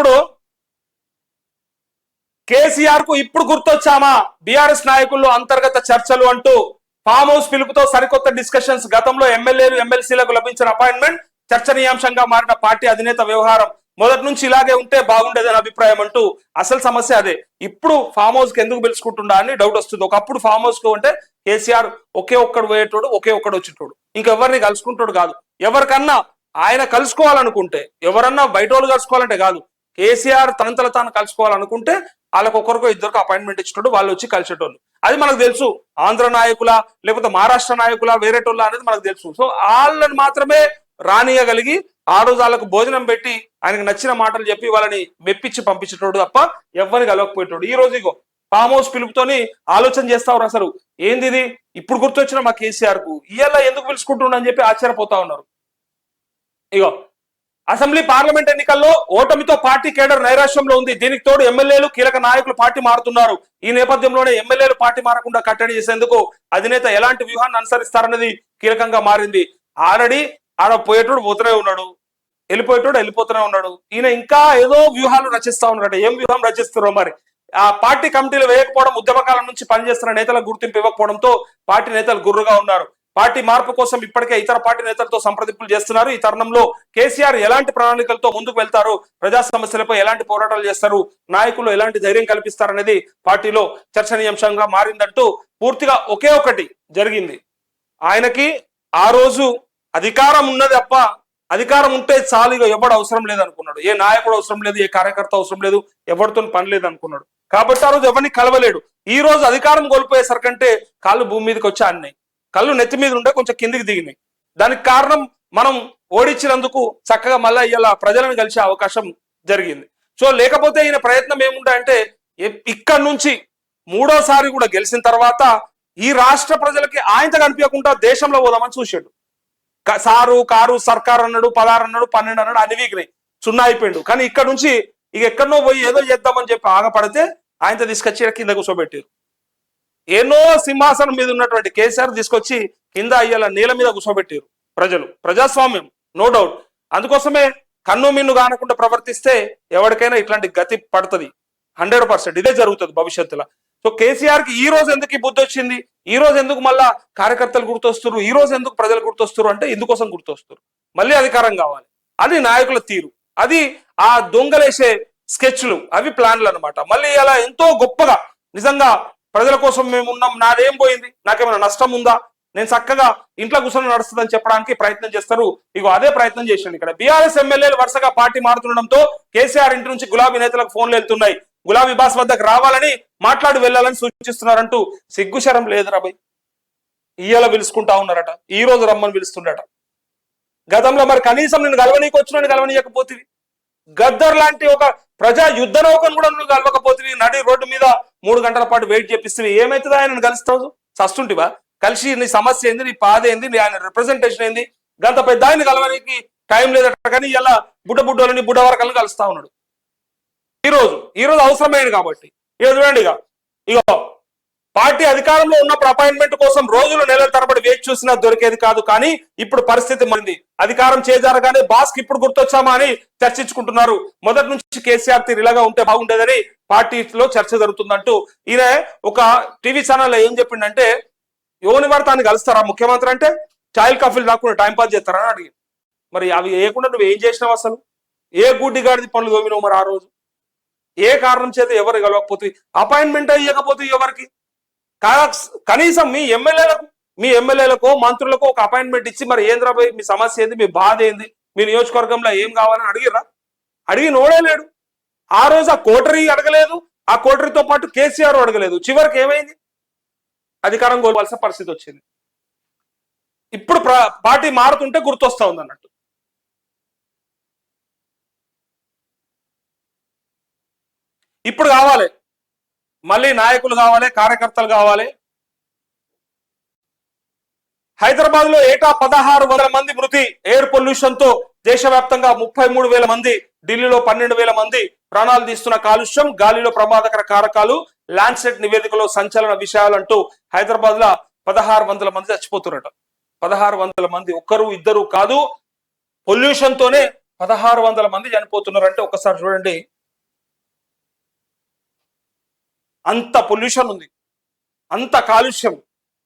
ఇప్పుడు కేసీఆర్కు ఇప్పుడు గుర్తొచ్చామా? బీఆర్ఎస్ నాయకుల్లో అంతర్గత చర్చలు అంటూ ఫామ్ హౌస్ పిలుపుతో సరికొత్త డిస్కషన్స్ గతంలో ఎమ్మెల్యేలు ఎమ్మెల్సీలకు లభించిన అపాయింట్మెంట్ చర్చనీయాంశంగా మారిన పార్టీ అధినేత వ్యవహారం. మొదటి నుంచి ఇలాగే ఉంటే బాగుండేదని అభిప్రాయం అంటూ అసలు సమస్య అదే. ఇప్పుడు ఫామ్ హౌస్కి ఎందుకు పిలుచుకుంటుండా అని డౌట్ వస్తుంది. ఒకప్పుడు ఫామ్ హౌస్కు అంటే కేసీఆర్ ఒకే ఒక్కడు పోయేటోడు ఒకే ఒక్కడు వచ్చేటోడు. ఇంకెవరిని కలుసుకుంటాడు కాదు. ఎవరికన్నా ఆయన కలుసుకోవాలనుకుంటే ఎవరన్నా బయట వాళ్ళు కలుసుకోవాలంటే కాదు. కేసీఆర్ తనంతల తాను కలుసుకోవాలనుకుంటే వాళ్ళకు ఒకరికో ఇద్దరికి అపాయింట్మెంట్ ఇచ్చినట్టు వాళ్ళు వచ్చి కలిసేటోళ్ళు. అది మనకు తెలుసు. ఆంధ్ర నాయకుల లేకపోతే మహారాష్ట్ర నాయకుల వేరేటోళ్ళ అనేది మనకు తెలుసు. సో వాళ్ళని మాత్రమే రానియగలిగి ఆ రోజు వాళ్ళకు భోజనం పెట్టి ఆయనకు నచ్చిన మాటలు చెప్పి వాళ్ళని మెప్పించి పంపించేటోడు తప్ప ఎవరిని కలవకపోయేటోడు. ఈ రోజు ఇగో ఫామ్ హౌస్ పిలుపుతోని ఆలోచన చేస్తావు అసలు. ఏంది ఇది? ఇప్పుడు గుర్తొచ్చిన మా కేసీఆర్కు ఇవాళ ఎందుకు పిలుచుకుంటున్నా అని చెప్పి ఆశ్చర్యపోతా ఉన్నారు. ఇగో అసెంబ్లీ పార్లమెంట్ ఎన్నికల్లో ఓటమితో పార్టీ కేడర్ నైరాశ్యంలో ఉంది. దీనికి తోడు ఎమ్మెల్యేలు కీలక నాయకులు పార్టీ మారుతున్నారు. ఈ నేపథ్యంలోనే ఎమ్మెల్యేలు పార్టీ మారకుండా కట్టడి చేసేందుకు అధినేత ఎలాంటి వ్యూహాన్ని అనుసరిస్తారన్నది కీలకంగా మారింది. ఆల్రెడీ ఆడ పోయేటోడు పోతూనే ఉన్నాడు. వెళ్ళిపోయేటోడు వెళ్ళిపోతూనే ఉన్నాడు. ఈయన ఇంకా ఏదో వ్యూహాలు రచిస్తా ఉన్నాడు ఏం వ్యూహం రచిస్తున్నారో మరి. ఆ పార్టీ కమిటీలు వేయకపోవడం ఉద్యమకాలం నుంచి పనిచేస్తున్న నేతలకు గుర్తింపు ఇవ్వకపోవడంతో పార్టీ నేతలు గుర్రుగా ఉన్నారు. పార్టీ మార్పు కోసం ఇప్పటికే ఇతర పార్టీ నేతలతో సంప్రదింపులు చేస్తున్నారు. ఈ తరుణంలో కేసీఆర్ ఎలాంటి ప్రణాళికలతో ముందుకు వెళ్తారు? ప్రజా సమస్యలపై ఎలాంటి పోరాటాలు చేస్తారు? నాయకులు ఎలాంటి ధైర్యం కల్పిస్తారనేది పార్టీలో చర్చనీయాంశంగా మారిందంటూ పూర్తిగా ఒకే ఒకటి జరిగింది. ఆయనకి ఆ రోజు అధికారం ఉన్నది అప్ప అధికారం ఉంటే చాలు ఇక ఎవడు అవసరం లేదు అనుకున్నాడు ఏ నాయకుడు అవసరం లేదు ఏ కార్యకర్త అవసరం లేదు ఎవరితో పని లేదు అనుకున్నాడు కాబట్టి ఆ రోజు ఎవరిని కలవలేడు. ఈ రోజు అధికారం కోల్పోయేసరికంటే కాళ్ళు భూమి మీదకి వచ్చి అన్నాయి కళ్ళు నెత్తి మీద ఉండే కొంచెం కిందికి దిగినాయి. దానికి కారణం మనం ఓడించినందుకు చక్కగా మళ్ళీ ఇలా ప్రజలను కలిసే అవకాశం జరిగింది. సో లేకపోతే ఈయన ప్రయత్నం ఏముంటాయంటే ఇక్కడ నుంచి మూడోసారి కూడా గెలిచిన తర్వాత ఈ రాష్ట్ర ప్రజలకి ఆయనత కనిపించకుండా దేశంలో పోదామని చూసాడు. సారు కారు సర్కార్ అన్నాడు పదహారు అన్నాడు పన్నెండు అన్నాడు అన్ని వీగినాయి. సున్నా అయిపోయిండు. కానీ ఇక్కడ నుంచి ఇక ఎక్కడనో పోయి ఏదో చేద్దామని చెప్పి ఆగపడితే ఆయనతో తీసుకొచ్చి కింద కూర్చోబెట్టారు. ఎన్నో సింహాసనం మీద ఉన్నటువంటి కేసీఆర్ తీసుకొచ్చి కింద అయ్యేలా నీళ్ళ మీద కూర్చోబెట్టారు ప్రజలు. ప్రజాస్వామ్యం నో డౌట్ అందుకోసమే కన్ను మిన్ను కానకుండా ప్రవర్తిస్తే ఎవరికైనా ఇట్లాంటి గతి పడుతుంది. హండ్రెడ్ పర్సెంట్ ఇదే జరుగుతుంది భవిష్యత్తులో. సో కేసీఆర్కి ఈ రోజు ఎందుకు ఈ బుద్ధి వచ్చింది? ఈ రోజు ఎందుకు మళ్ళా కార్యకర్తలు గుర్తొస్తారు ఈ రోజు ఎందుకు ప్రజలు గుర్తొస్తారు అంటే ఇందుకోసం గుర్తొస్తారు మళ్ళీ అధికారం కావాలి. అది నాయకుల తీరు. అది ఆ దొంగలేసే స్కెచ్లు అవి ప్లాన్లు అన్నమాట. మళ్ళీ అలా ఎంతో గొప్పగా నిజంగా ప్రజల కోసం మేము ఉన్నాం నాదేం పోయింది? నాకేమైనా నష్టం ఉందా? నేను చక్కగా ఇంట్లో కూర్చొని నడుస్తుందని చెప్పడానికి ప్రయత్నం చేస్తారు. ఇగో అదే ప్రయత్నం చేసిండు ఇక్కడ. బీఆర్ఎస్ ఎమ్మెల్యేలు వరుసగా పార్టీ మారుతుండడంతో కేసీఆర్ ఇంటి నుంచి గులాబీ నేతలకు ఫోన్లు వెళ్తున్నాయి. గులాబీ బాస్ వద్దకు రావాలని మాట్లాడి వెళ్ళాలని సూచిస్తున్నారంటూ సిగ్గుశరం లేదు రాబాయ్ ఇయ్యాల పిలుచుకుంటా ఉన్నారట. ఈ రోజు రమ్మని పిలుస్తుండట. గతంలో మరి కనీసం నేను గలవనీకి వచ్చిన గలవనీయకపోతుంది గద్దర్ లాంటి ఒక ప్రజా యుద్ధ నౌకను కూడా నువ్వు కలవకపోతే నడి రోడ్డు మీద మూడు గంటల పాటు వెయిట్ చేపిస్తే ఏమైతుందో ఆయన కలుస్తావు చస్తుంటివా కలిసి నీ సమస్య ఏంది? నీ బాధ ఏంది? నీ ఆయన రిప్రజెంటేషన్ ఏంది? గంత పెద్ద ఆయన కలవడానికి టైం లేదట కానీ ఇలా బుడ్డ బుడ్డోళ్ళని బుడ్డ వరకల్ని కలుస్తా ఉన్నాడు. ఈ రోజు ఈ రోజు కాబట్టి. ఇక చూడండి ఇక ఇగో పార్టీ అధికారంలో ఉన్నప్పుడు అపాయింట్మెంట్ కోసం రోజులు నెలల తరబడి వేచి చూసినా దొరికేది కాదు కానీ ఇప్పుడు పరిస్థితి మారింది. అధికారం చేజారగానే బాస్కి ఇప్పుడు గుర్తొచ్చామా అని చర్చించుకుంటున్నారు. మొదటి నుంచి కేసీఆర్ తీరు ఇలాగా ఉంటే బాగుండేదని పార్టీలో చర్చ జరుగుతుందంటూ. ఈయన ఒక టీవీ ఛానల్ ఏం చెప్పిండంటే యోని వార్తాన్ని కలుస్తారా ముఖ్యమంత్రి అంటే? చాయల్ కాఫీలు రాకుండా టైం పాస్ చేస్తారని అడిగి మరి అవి వేయకుండా నువ్వు ఏం చేసినావు అసలు? ఏ గుడ్డి గాడిది పనులు దోమినావు మరి ఆ రోజు? ఏ కారణం చేత ఎవరు కలవకపోతే? అపాయింట్మెంట్ అయ్యకపోతే ఎవరికి? కనీసం మీ ఎమ్మెల్యేలకు మీ ఎమ్మెల్యేలకు మంత్రులకు ఒక అపాయింట్మెంట్ ఇచ్చి మరి ఏంద్రాబాయ్ మీ సమస్య ఏంది? మీ బాధ ఏంది? మీ నియోజకవర్గంలో ఏం కావాలని అడిగిరా అడిగి నోడేలేడు ఆ రోజు ఆ కోటరీ అడగలేదు. ఆ కోటరీతో పాటు కేసీఆర్ అడగలేదు. చివరికి ఏమైంది? అధికారం కోల్పోవాల్సిన పరిస్థితి వచ్చింది. ఇప్పుడు పార్టీ మారుతుంటే గుర్తొస్తా ఉంది అన్నట్టు ఇప్పుడు కావాలి. మళ్ళీ నాయకులు కావాలి కార్యకర్తలు కావాలి. హైదరాబాద్లో ఏటా పదహారు వందల మంది మృతి ఎయిర్ పొల్యూషన్తో దేశవ్యాప్తంగా ముప్పై మూడు వేల మంది ఢిల్లీలో పన్నెండు వేల మంది ప్రాణాలు తీస్తున్న కాలుష్యం గాలిలో ప్రమాదకర కారకాలు ల్యాండ్సెట్ నివేదికలో సంచలన విషయాలంటూ హైదరాబాద్లో పదహారు వందల మంది చచ్చిపోతున్నట. పదహారు వందల మంది ఒక్కరు ఇద్దరు కాదు పొల్యూషన్ తోనే పదహారు వందల మంది చనిపోతున్నారు అంటే ఒకసారి చూడండి. అంత పొల్యూషన్ ఉంది. అంత కాలుష్యం.